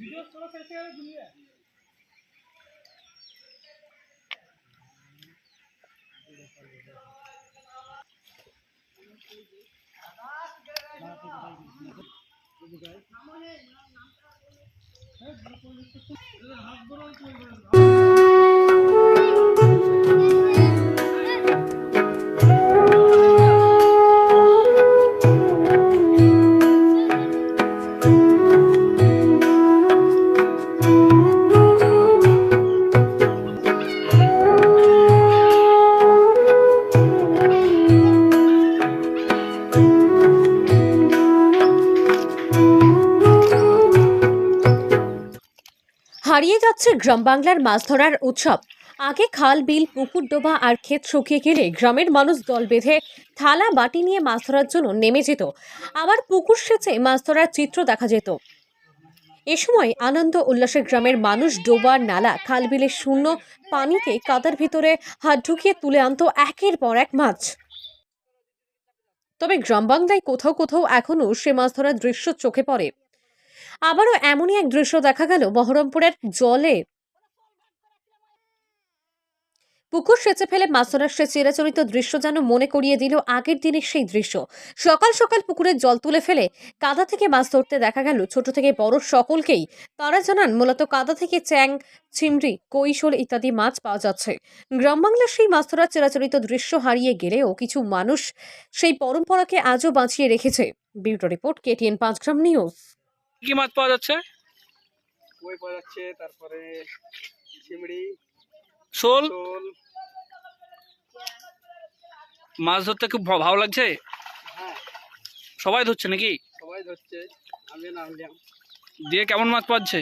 Video थोड़ा कैसे है दुनिया हाथ बड़ा হারিয়ে যাচ্ছে গ্রাম বাংলার মাছ ধরার উৎসব। আগে খাল, বিল, পুকুর ডোবা আর ক্ষেত শুকিয়ে গেলে গ্রামের মানুষ দল বেঁধে থালা, বাটি নিয়ে মাছ ধরার জন্য নেমে যেত। আবার পুকুর সেচে মাছ ধরার চিত্র দেখা যেত। এ সময় আনন্দ উল্লাসের গ্রামের মানুষ ডোবা নালা, খাল, বিলের শূন্য পানিতে কাদার ভিতরে হাত ঢুকিয়ে তুলে আনতো একের পর এক মাছ। তবে গ্রাম বাংলায় কোথাও কোথাও এখনও সে মাছ ধরার দৃশ্য চোখে পড়ে। আবারও এমনই এক দৃশ্য দেখা গেল বহরমপুরের জলে। পুকুর সেচে ফেলে মাছ ধরার সে চিরাচরিত দৃশ্য যেন মনে করিয়ে দিল আগের দিনের সেই দৃশ্য। সকাল সকাল পুকুরের জল তুলে ফেলে কাদা থেকে মাছ ধরতে দেখা গেল ছোট থেকে বড় সকলকেই। তারা জানান, মূলত কাদা থেকে চ্যাং চিমড়ি কৈশোল ইত্যাদি মাছ পাওয়া যাচ্ছে। গ্রাম বাংলার সেই মাছ ধরার চিরাচরিত দৃশ্য হারিয়ে গেলেও কিছু মানুষ সেই পরম্পরাকে আজও বাঁচিয়ে রেখেছে। বিউটো রিপোর্ট কেটিএন পাঁচগ্রাম নিউজ। কি মাছ পাওয়া যাচ্ছে? কই পাওয়া যাচ্ছে? তারপরে চিংড়ি শোল? মাছ ধরতে খুব ভালো লাগছে? হ্যাঁ। সবাই ধরছে নাকি? সবাই ধরছে আমি দিয়ে কেমন মাছ পাচ্ছে?